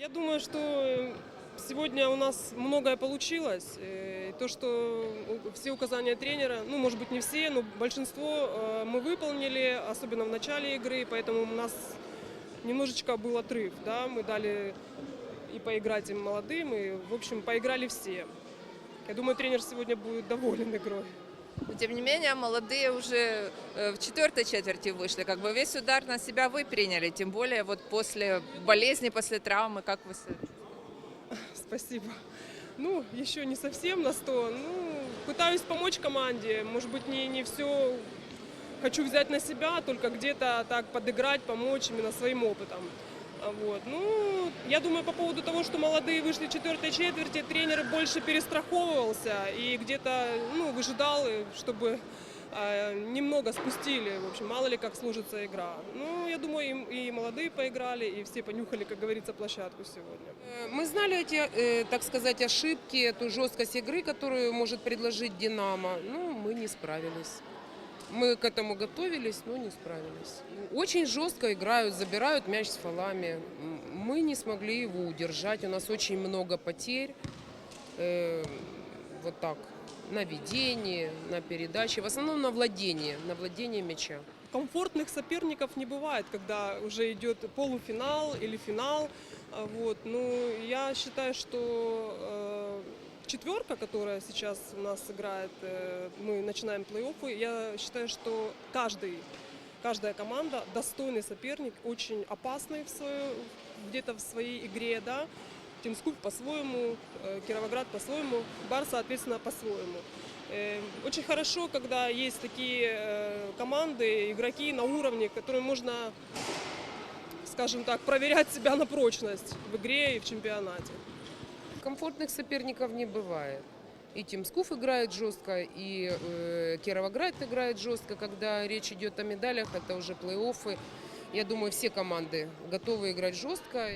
Я думаю, что э, сегодня у нас многое получилось. Э, То, что все указания тренера, ну, может быть, не все, но большинство э, мы выполнили, особенно в начале игры, поэтому у нас немножечко был отрыв, да, мы дали и поиграть им молодым, и, в общем, поиграли все. Я думаю, тренер сегодня будет доволен игрой. Но, тем не менее, молодые уже э, в четвертой четверти вышли. Как бы весь удар на себя вы приняли, тем более вот после болезни, после травмы, как вы Спасибо. Ну, еще не совсем на 100. Ну, пытаюсь помочь команде. Может быть, не, не все хочу взять на себя, только где-то так подыграть, помочь именно своим опытом. А Вот. Ну, я думаю, по поводу того, что молодые вышли в четвертой четверти, тренер больше перестраховывался и где-то ну, выжидал, чтобы э, немного спустили. В общем, мало ли как сложится игра. Ну, я думаю, и, и молодые поиграли, и все понюхали, как говорится, площадку сегодня. Э, Мы знали эти, э, так сказать, ошибки, эту жесткость игры, которую может предложить «Динамо», но мы не справились. Мы к этому готовились, но не справились. Очень жестко играют, забирают мяч с фолами. Мы не смогли его удержать, у нас очень много потерь. Э, Вот так, на ведении, на передаче, в основном на владении, на владении мяча. комфортных соперников не бывает, когда уже идет полуфинал или финал. А, Вот. Ну, я считаю, что э, четверка, которая сейчас у нас играет, э, мы начинаем плей-оффы, я считаю, что каждый, каждая команда достойный соперник, очень опасный в свою- где-то в своей игре, да. Тимскуп по-своему, э, Кировоград по-своему, Бар, соответственно, по-своему. Э, Очень хорошо, когда есть такие команды, игроки на уровне, которым можно, скажем так, проверять себя на прочность в игре и в чемпионате. Комфортных соперников не бывает. И Тимскуф играет жестко, и э, Кировоград играет жестко. Когда речь идет о медалях, это уже плей-оффы. Я думаю, все команды готовы играть жестко.